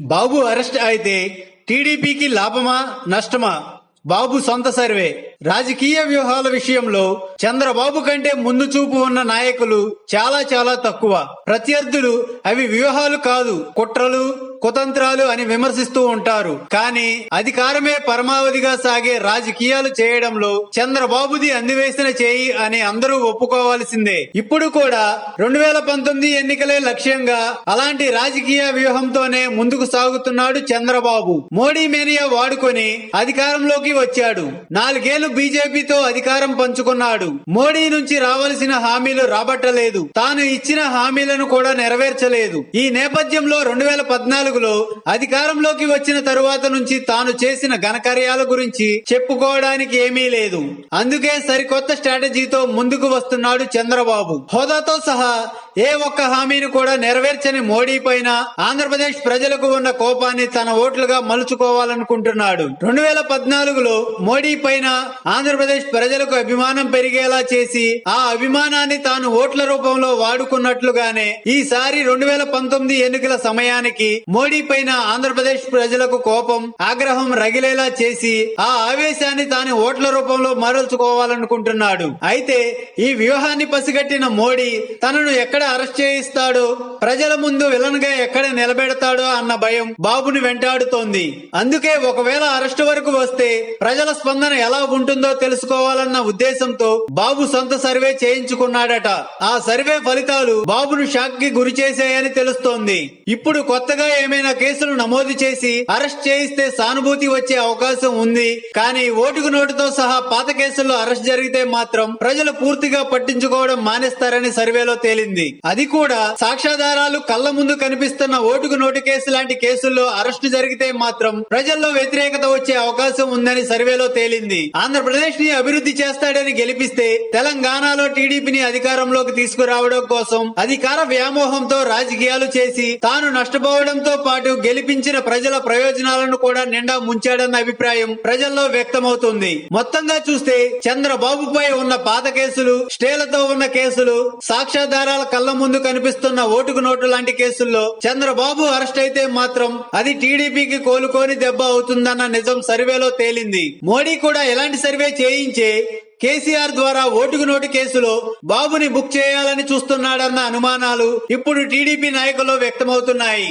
బాబు arrest అయితే టీడీపీకి లాభమా నష్టమా? బాబు సొంత సర్వే. రాజకీయ వ్యూహాల విషయంలో చంద్రబాబు కంటే ముందు చూపు ఉన్న నాయకులు చాలా చాలా తక్కువ. ప్రత్యర్థులు అవి వ్యూహాలు కాదు కుట్రలు కుతంత్రాలు అని విమర్శిస్తూ ఉంటారు. కానీ అధికారమే పరమావధిగా సాగే రాజకీయాలు చేయడంలో చంద్రబాబుది అందివేసిన చేయి అని అందరూ ఒప్పుకోవాల్సిందే. ఇప్పుడు కూడా రెండు వేల పంతొమ్మిది ఎన్నికలే లక్ష్యంగా అలాంటి రాజకీయ వ్యూహంతోనే ముందుకు సాగుతున్నాడు చంద్రబాబు. మోడీ మేనియా వాడుకొని అధికారంలోకి వచ్చాడు. నాలుగేళ్ళు బీజేపీతో అధికారం పంచుకున్నాడు. మోడీ నుంచి రావాల్సిన హామీలు రాబట్టలేదు. తాను ఇచ్చిన హామీలను కూడా నెరవేర్చలేదు. ఈ నేపథ్యంలో రెండు వేల పద్నాలుగు పద్నాలుగులో అధికారంలోకి వచ్చిన తరువాత నుంచి తాను చేసిన ఘనకార్యాల గురించి చెప్పుకోవడానికి ఏమీ లేదు. అందుకే సరికొత్త స్ట్రాటజీతో ముందుకు వస్తున్నాడు చంద్రబాబు. హోదాతో సహా ఏ ఒక్క హామీని కూడా నెరవేర్చని మోడీ పైన ఆంధ్రప్రదేశ్ ప్రజలకు ఉన్న కోపాన్ని తన ఓట్లుగా మలుచుకోవాలనుకుంటున్నాడు. రెండు వేల పద్నాలుగులో మోడీ పైన ఆంధ్రప్రదేశ్ ప్రజలకు అభిమానం పెరిగేలా చేసి ఆ అభిమానాన్ని తాను ఓట్ల రూపంలో వాడుకున్నట్లుగానే ఈసారి రెండు వేల పంతొమ్మిది ఎన్నికల సమయానికి మోడీ పైన ఆంధ్రప్రదేశ్ ప్రజలకు కోపం ఆగ్రహం రగిలేలా చేసి ఆ ఆవేశాన్ని తాను ఓట్ల రూపంలో మరల్చుకోవాలనుకుంటున్నాడు. అయితే ఈ వ్యూహాన్ని పసిగట్టిన మోడీ తనను ఎక్కడ అరెస్ట్ చేయిస్తాడో? ప్రజల ముందు విలన్గా ఎక్కడ నిలబెడతాడో అన్న భయం బాబుని వెంటాడుతోంది. అందుకే ఒకవేళ అరెస్ట్ వరకు వస్తే ప్రజల స్పందన ఎలా ఉంటుందో తెలుసుకోవాలన్న ఉద్దేశంతో బాబు సొంత సర్వే చేయించుకున్నాడట. ఆ సర్వే ఫలితాలు బాబును షాక్కి గురి చేశాయని తెలుస్తోంది. ఇప్పుడు కొత్తగా ఏమైనా కేసులు నమోదు చేసి అరెస్ట్ చేయిస్తే సానుభూతి వచ్చే అవకాశం ఉంది. కానీ ఓటుకు నోటుతో సహా పాత కేసుల్లో అరెస్ట్ జరిగితే మాత్రం ప్రజలు పూర్తిగా పట్టించుకోవడం మానేస్తారని సర్వేలో తేలింది. అది కూడా సాక్ష్యాధారాలు కళ్ళ ముందు కనిపిస్తున్న ఓటుకు నోటు కేసు లాంటి కేసుల్లో అరెస్టు జరిగితే మాత్రం ప్రజల్లో వ్యతిరేకత వచ్చే అవకాశం ఉందని సర్వేలో తేలింది. ఆంధ్రప్రదేశ్ని అభివృద్ధి చేస్తాడని గెలిపిస్తే తెలంగాణలో టీడీపీని అధికారంలోకి తీసుకురావడం కోసం అధికార వ్యామోహంతో రాజకీయాలు చేసి తాను నష్టపోవడంతో పాటు గెలిపించిన ప్రజల ప్రయోజనాలను కూడా నిండా ముంచాడన్న అభిప్రాయం ప్రజల్లో వ్యక్తమవుతుంది. మొత్తంగా చూస్తే చంద్రబాబుపై ఉన్న పాత కేసులు స్టేలతో ఉన్న కేసులు సాక్ష్యాధారాల కళ్ళ ముందు కనిపిస్తున్న ఓటుకు నోటు లాంటి కేసుల్లో చంద్రబాబు అరెస్ట్ అయితే మాత్రం అది టీడీపీకి కోలుకోని దెబ్బ అవుతుందన్న నిజం సర్వేలో తేలింది. మోడీ కూడా ఎలాంటి సర్వే చేయించే కేసీఆర్ ద్వారా ఓటుకు నోటు కేసులో బాబుని బుక్ చేయాలని చూస్తున్నాడన్న అనుమానాలు ఇప్పుడు టీడీపీ నాయకుల్లో వ్యక్తమవుతున్నాయి.